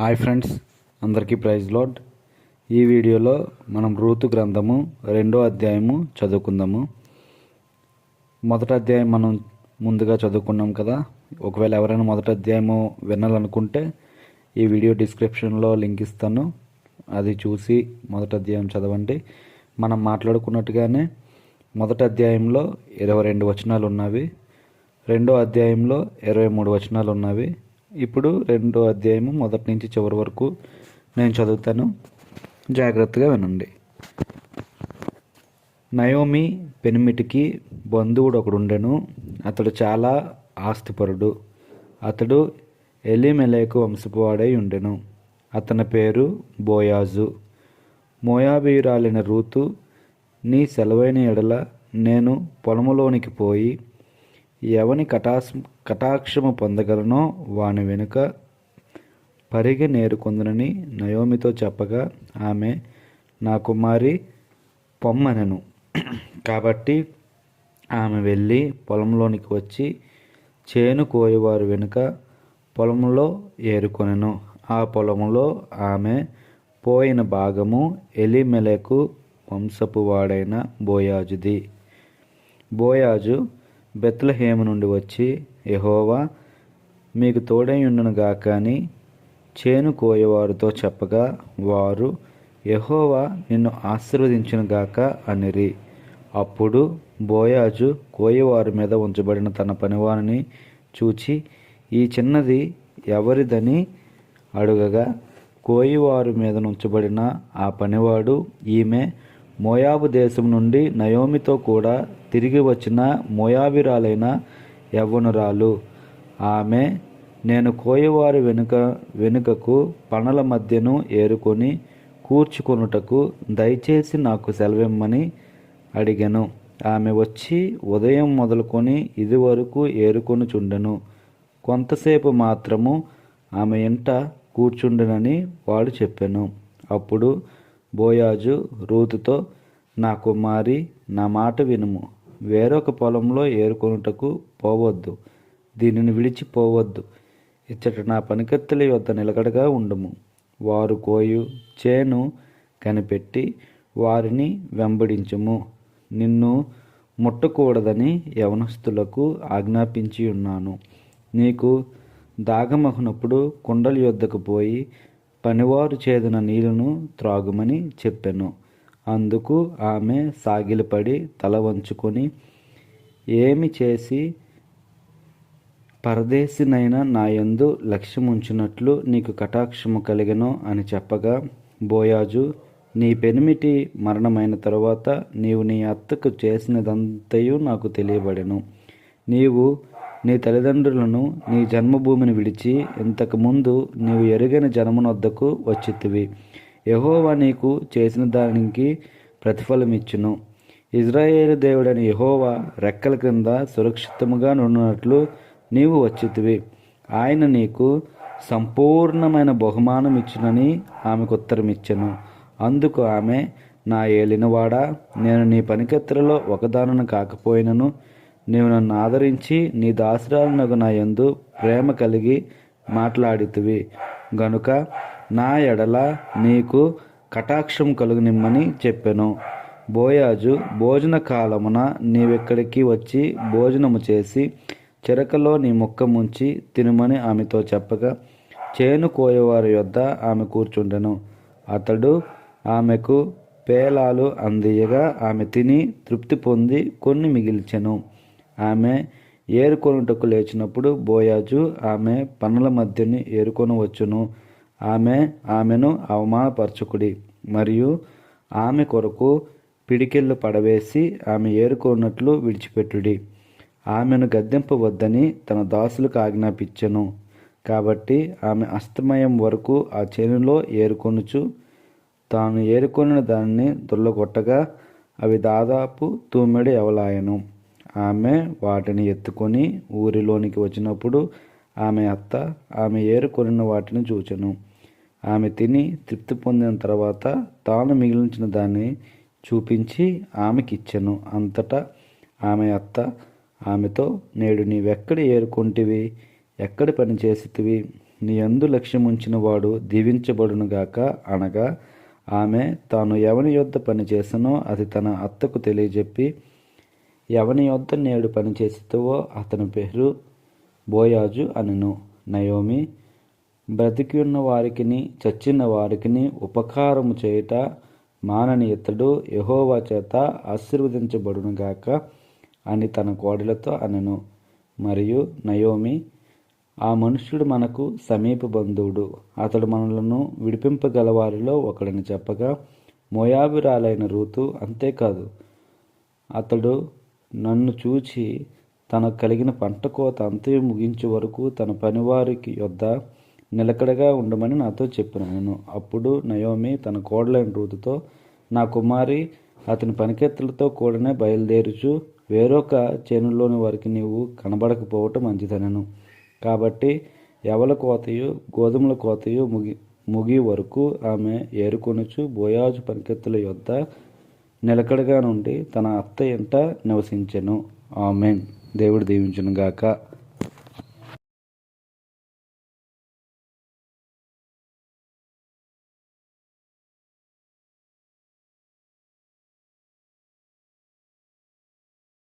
Hi friends అందరికీ ప్రైజ్ లాడ్ ఈ వీడియోలో మనం రూతు గ్రంథము రెండో అధ్యాయము చదువుకుందాము. మొదటి అధ్యాయం మనం ముందుగా చదువుకున్నాం కదా. ఒకవేళ ఎవరైనా మొదటి అధ్యాయము వినాలనుకుంటే ఈ వీడియో డిస్క్రిప్షన్లో లింక్ ఇస్తాను. అది చూసి మొదటి అధ్యాయం చదవండి. మనం మాట్లాడుకున్నట్టుగానే మొదటి అధ్యాయంలో ఇరవై రెండు వచనాలు ఉన్నవి రెండో అధ్యాయంలో ఇరవై మూడు వచనాలు ఉన్నవి ఇప్పుడు రెండో అధ్యాయము మొదటి నుంచి చివరి వరకు నేను చదువుతాను. జాగ్రత్తగా వినండి. నయోమి పెనిమిటికి బంధువుడు ఒకడుండెను అతడు చాలా ఆస్తిపరుడు. అతడు ఎలిమెలేకు వంశపువాడై ఉండెను. అతని పేరు బోయాజు. మోయాబీయురాలిన రూతు నీ సెలవైన ఎడల నేను పొలములోనికి పోయి ఎవని కటాస్ కటాక్షము పొందగలనో వాని వెనుక పరిగె నేరుకొందనని నయోమితో చెప్పగా ఆమె నా కుమారి పొమ్మనను. కాబట్టి ఆమె వెళ్ళి పొలంలోనికి వచ్చి చేను కోయవారు వెనుక పొలంలో ఏరుకొనెను. ఆ పొలంలో ఆమె పోయిన భాగము ఎలిమెలకు వంశపు వాడైన బోయాజుది. బోయాజు బెత్లహేము నుండి వచ్చి యహోవా మీకు తోడై ఉండును గాక అని చేను కోయవారితో చెప్పగా వారు యహోవా నిన్ను ఆశీర్వదించిన గాక అనిరి. అప్పుడు బోయాజు కోయవారి మీద ఉంచబడిన తన పనివారిని చూచి ఈ చిన్నది ఎవరిదని అడుగగా కోయివారు మీద ఉంచబడిన ఆ పనివాడు ఈమె మోయాబు దేశం నుండి నయోమితో కూడా తిరిగి వచ్చిన మోయాబిరాలైన యవ్వనురాలు. ఆమె నేను కోయవారి వెనుక వెనుకకు పనల మధ్యను ఏరుకొని కూర్చుకొనుటకు దయచేసి నాకు సెలవిమ్మని అడిగాను. ఆమె వచ్చి ఉదయం మొదలుకొని ఇదివరకు ఏరుకొనుచుండెను ఏరుకొని చుండెను. కొంతసేపు మాత్రము ఆమె ఇంట కూర్చుండునని వాడు చెప్పాను. అప్పుడు బోయాజు రూతుతో నా కుమారి నా మాట వినుము. వేరొక పొలంలో ఏరుకొనుటకు పోవద్దు. దీనిని విడిచిపోవద్దు ఇచ్చట నా పనికత్తెల యొద్ద నిలకడగా ఉండుము. వారు కోయు చేను కనిపెట్టి వారిని వెంబడించుము. నిన్ను ముట్టకూడదని యవనస్తులకు ఆజ్ఞాపించి ఉన్నాను. నీకు దాగమహునప్పుడు కుండల యొద్దకు పోయి పనివారు చేదిన నీళ్ళను త్రాగుమని చెప్పెను. అందుకు ఆమె సాగిలపడి తల వంచుకొని ఏమి చేసి పరదేశినైనా నా యందు లక్ష్యముంచినట్లు నీకు కటాక్షము కలిగను? అని చెప్పగా బోయాజు నీ పెనిమిటి మరణమైన తరువాత నీవు నీ అత్తకు చేసినదంతయు నాకు తెలియబడెను. నీవు నీ తల్లిదండ్రులను నీ జన్మభూమిని విడిచి ఇంతకుముందు నీవు ఎరుగని జనమునొద్దకు వచ్చితివి. యహోవా నీకు చేసిన దానికి ప్రతిఫలమిచ్చును. ఇజ్రాయేలు దేవుడని యహోవా రెక్కల క్రింద సురక్షితముగా నున్నట్లు నీవు వచ్చితివి. ఆయన నీకు సంపూర్ణమైన బహుమానం ఇచ్చునని ఆమెకు ఉత్తరమిచ్చెను. అందుకు ఆమె నా ఏలినవాడా నేను నీ పనికెత్తలలో ఒకదానను కాకపోయినను. నీవు నన్ను ఆదరించి నీ దాసరాలకు నా యందు ప్రేమ కలిగి మాట్లాడితివి. గనుక నా ఎడల నీకు కటాక్షం కలుగునిమ్మని చెప్పెను. బోయాజు భోజన కాలమున నీవెక్కడికి వచ్చి భోజనము చేసి చిరకలో నీ ముక్క ముంచి తినుమని ఆమెతో చెప్పగా చేను కోయవారి యొద్ద ఆమె కూర్చుండెను. అతడు ఆమెకు పేలాలు అందియగా ఆమె తిని తృప్తి పొంది కొన్ని మిగిల్చెను. ఆమె ఏరుకొనుటకు లేచినప్పుడు బోయాజు ఆమె పనుల మధ్యని ఏరుకొని వచ్చును ఆమె ఆమెను అవమానపరచుకుడి. మరియు ఆమె కొరకు పిడికిళ్ళు పడవేసి ఆమె ఏరుకున్నట్లు విడిచిపెట్టుడి. ఆమెను గద్దెంపవద్దని తన దాసులకు ఆజ్ఞాపించెను. కాబట్టి ఆమె అస్తమయం వరకు ఆ చేనులో ఏరుకొనుచు తాను ఏరుకొనిన దానిని దుల్లగొట్టగా అవి దాదాపు తూమెడు ఎవలాయను. ఆమె వాటిని ఎత్తుకొని ఊరిలోనికి వచ్చినప్పుడు ఆమె అత్త ఆమె ఏరుకొనిన వాటిని చూచెను. ఆమె తిని తృప్తి పొందిన తర్వాత తాను మిగిలించిన దాన్ని చూపించి ఆమెకిచ్చెను. అంతటా ఆమె అత్త ఆమెతో నేడు నీవెక్కడ ఏరుకుంటివి? ఎక్కడ పని చేసితివి? నీ అందు లక్ష్యముంచిన వాడు దీవించబడునుగాక అనగా ఆమె తాను ఎవని యొద్ద పనిచేసనో అది తన అత్తకు తెలియజెప్పి ఎవని యొద్ద నేడు పనిచేసితువో అతని పేరు బోయాజు అనను. నయోమి బ్రతికి ఉన్న వారికిని చచ్చిన వారికిని ఉపకారము చేయుట మానని ఇతడు యహోవా చేత ఆశీర్వదించబడునుగాక అని తన కోడలతో అనెను. మరియు నయోమి ఆ మనుష్యుడు మనకు సమీప బంధువుడు. అతడు మనలను విడిపింపగల వారిలో ఒకడని చెప్పగా మోయాబిరాలైన రూతు అంతేకాదు. అతడు నన్ను చూచి తనకు కలిగిన పంట కోత అంతే ముగించే వరకు తన పనివారికి యొద్ద నిలకడగా ఉండమని నాతో చెప్పినాను అప్పుడు నయోమి తన కోడలైన రూతుతో నా కుమారి అతని పనికెత్తలతో కూడానే బయలుదేరుచు. వేరొక చేనులోని వారికి నీవు కనబడకపోవటం మంచిదనను. కాబట్టి ఎవల కోతయు గోధుమల కోతయు ముగి ముగి వరకు ఆమె ఏరుకొనుచు బోయాజు పనికెత్తుల యొద్ద నిలకడగా నుండి తన అత్త ఇంట నివసించెను. ఆమెన్. దేవుడు దీవించునుగాక. గాక